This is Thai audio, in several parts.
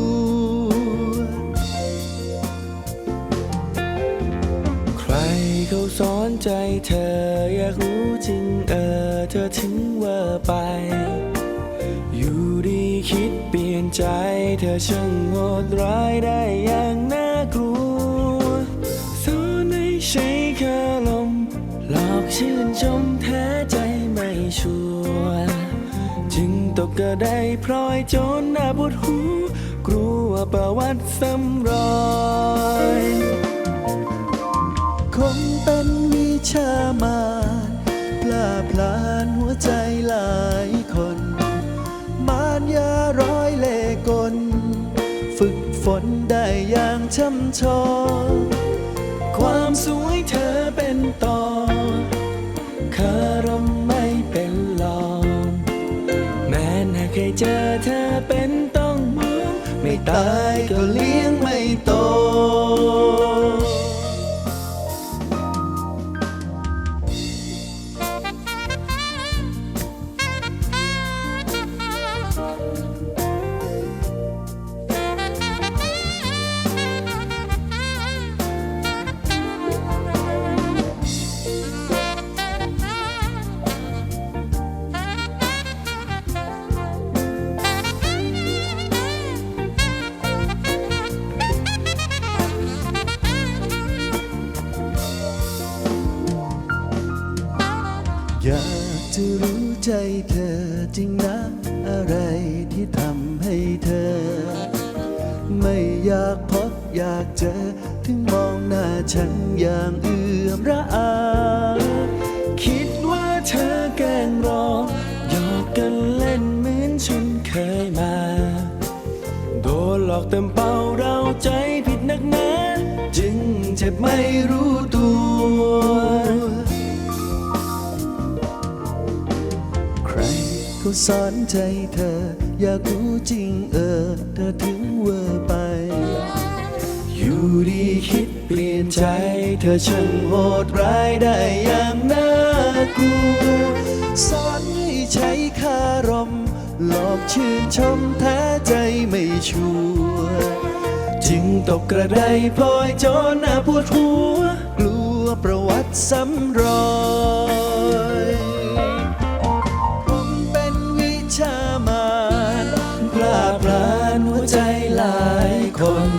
ว เขาสอนใจเธออยากรู้จริงเออเธอถึงเว่าไป อยู่ดีคิดเปลี่ยนใจ เธอช่างโหดร้ายได้อย่างน่ากลัวสอนให้ใช้คารมหลอกชื่นชมแท้ใจไม่ชัวร์จึงตกกระไดพลอยจนหน้าปวดหู กลัวประวัติซ้ำรอย นได้อย่างช่ำชองความสวยเธอเป็นต่อคารมไม่เป็นหลองแม้หาเคยเจอเธอเป็นต้องมองไม่ตายก็เลี้ยงไม่โต อยากจะรู้ใจเธอจริงนะ อะไรที่ทำให้เธอ ไม่อยากพบอยากเจอ ถึงมองหน้าฉันอย่างเอื่อมระอาคิดว่าเธอแกล้งรอหยอกกันเล่นเหมือนฉันเคยมา โดนหลอกเต็มเป้าเราใจผิดนักหนาจึงเจ็บไม่รู้ตัว เขาสอนใจเธอ อยากรู้จริงเออ เธอถึงเวอร์ไป อยู่ดีคิดเปลี่ยนใจ เธอช่างโหดร้ายได้อย่างน่ากลัวสอนให้ใช้คารม หลอกชื่นชมแท้ใจไม่ชัวร์จึงตกกระไดพลอยจนหน้าปวดหัว กลัวประวัติซ้ำรอย หลายคน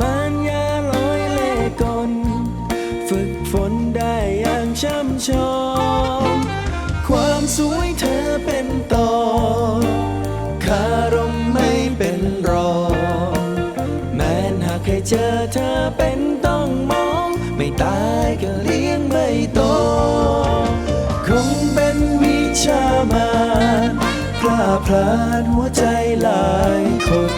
มันยาลอยเล่กลฝึกฝนได้อย่างช่ำชอง ความสวยเธอเป็นต่อคารมไม่เป็นรองแม้นหากเคยเจอเธอเป็นต้องมอง ไม่ตายก็เลี้ยงไม่โตคงเป็นวิชามารพลาพลานหัวใจหลายคน